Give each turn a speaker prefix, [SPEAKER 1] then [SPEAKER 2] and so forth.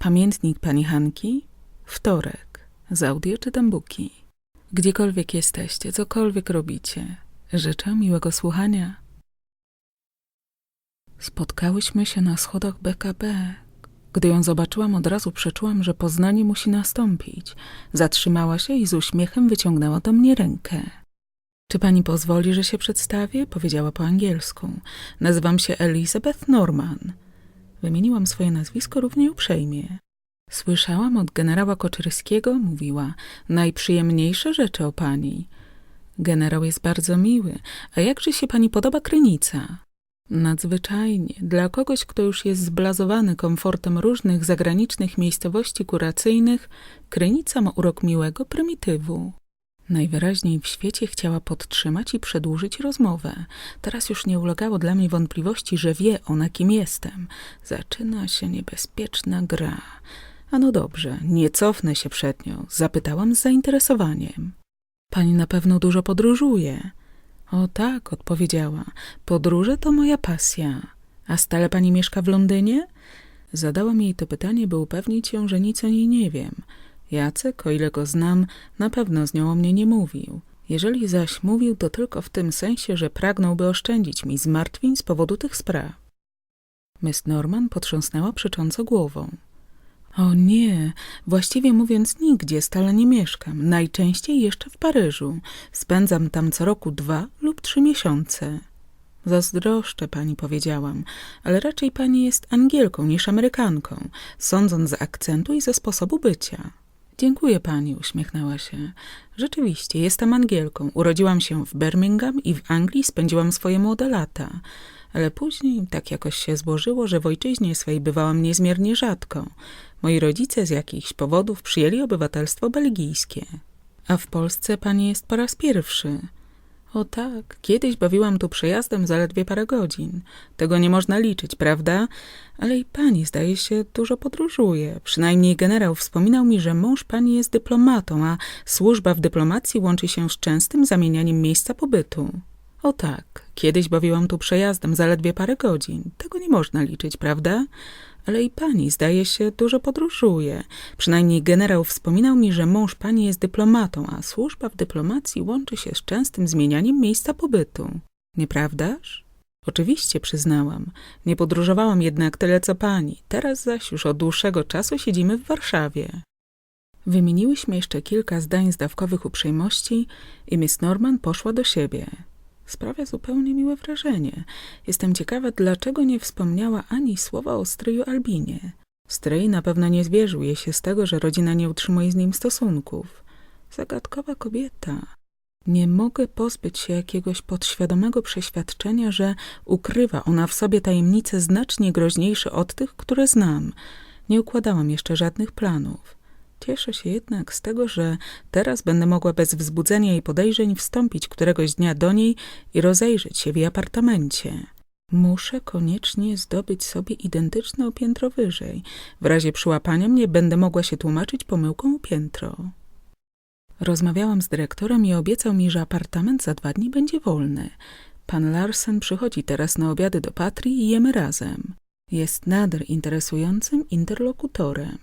[SPEAKER 1] Pamiętnik pani Hanki? Wtorek. Z audio czytam buki. Gdziekolwiek jesteście, cokolwiek robicie, życzę miłego słuchania. Spotkałyśmy się na schodach BKB. Gdy ją zobaczyłam, od razu przeczułam, że poznanie musi nastąpić. Zatrzymała się i z uśmiechem wyciągnęła do mnie rękę. Czy pani pozwoli, że się przedstawię? Powiedziała po angielsku. Nazywam się Elizabeth Norman. Wymieniłam swoje nazwisko równie uprzejmie. Słyszałam od generała Koczyrskiego, mówiła, najprzyjemniejsze rzeczy o pani. Generał jest bardzo miły, a jakże się pani podoba krynica? Nadzwyczajnie. Dla kogoś, kto już jest zblazowany komfortem różnych zagranicznych miejscowości kuracyjnych, krynica ma urok miłego prymitywu. Najwyraźniej w świecie chciała podtrzymać i przedłużyć rozmowę. Teraz już nie ulegało dla mnie wątpliwości, że wie ona, kim jestem. Zaczyna się niebezpieczna gra. A no dobrze, nie cofnę się przed nią. Zapytałam z zainteresowaniem. Pani na pewno dużo podróżuje. O tak, odpowiedziała. Podróże to moja pasja. A stale pani mieszka w Londynie? Zadałam jej to pytanie, by upewnić ją, że nic o niej nie wiem. Jacek, o ile go znam, na pewno z nią o mnie nie mówił. Jeżeli zaś mówił, to tylko w tym sensie, że pragnąłby oszczędzić mi zmartwień z powodu tych spraw. Miss Norman potrząsnęła przecząco głową. O nie, właściwie mówiąc nigdzie stale nie mieszkam, najczęściej jeszcze w Paryżu. Spędzam tam co roku dwa lub trzy miesiące. Zazdroszczę pani, powiedziałam, ale raczej pani jest Angielką niż Amerykanką, sądząc z akcentu i ze sposobu bycia. Dziękuję pani, uśmiechnęła się. Rzeczywiście, jestem Angielką. Urodziłam się w Birmingham i w Anglii spędziłam swoje młode lata. Ale później tak jakoś się złożyło, że w ojczyźnie swej bywałam niezmiernie rzadko. Moi rodzice z jakichś powodów przyjęli obywatelstwo belgijskie. A w Polsce pani jest po raz pierwszy. O tak, kiedyś bawiłam tu przejazdem zaledwie parę godzin. Tego nie można liczyć, prawda? Ale i pani, zdaje się, dużo podróżuje. Przynajmniej generał wspominał mi, że mąż pani jest dyplomatą, a służba w dyplomacji łączy się z częstym zamienianiem miejsca pobytu. O tak, kiedyś bawiłam tu przejazdem zaledwie parę godzin. Tego nie można liczyć, prawda? Ale i pani, zdaje się, dużo podróżuje. Przynajmniej generał wspominał mi, że mąż pani jest dyplomatą, a służba w dyplomacji łączy się z częstym zmienianiem miejsca pobytu. Nieprawdaż? Oczywiście, przyznałam. Nie podróżowałam jednak tyle co pani. Teraz zaś już od dłuższego czasu siedzimy w Warszawie. Wymieniłyśmy jeszcze kilka zdań zdawkowych uprzejmości i Miss Norman poszła do siebie. Sprawia zupełnie miłe wrażenie. Jestem ciekawa, dlaczego nie wspomniała ani słowa o stryju Albinie. Stryj na pewno nie zwierzył jej się z tego, że rodzina nie utrzymuje z nim stosunków. Zagadkowa kobieta. Nie mogę pozbyć się jakiegoś podświadomego przeświadczenia, że ukrywa ona w sobie tajemnice znacznie groźniejsze od tych, które znam. Nie układałam jeszcze żadnych planów. Cieszę się jednak z tego, że teraz będę mogła bez wzbudzenia i podejrzeń wstąpić któregoś dnia do niej i rozejrzeć się w jej apartamencie. Muszę koniecznie zdobyć sobie identyczne o piętro wyżej. W razie przyłapania mnie będę mogła się tłumaczyć pomyłką o piętro. Rozmawiałam z dyrektorem i obiecał mi, że apartament za dwa dni będzie wolny. Pan Larsen przychodzi teraz na obiady do Patrii i jemy razem. Jest nader interesującym interlokutorem.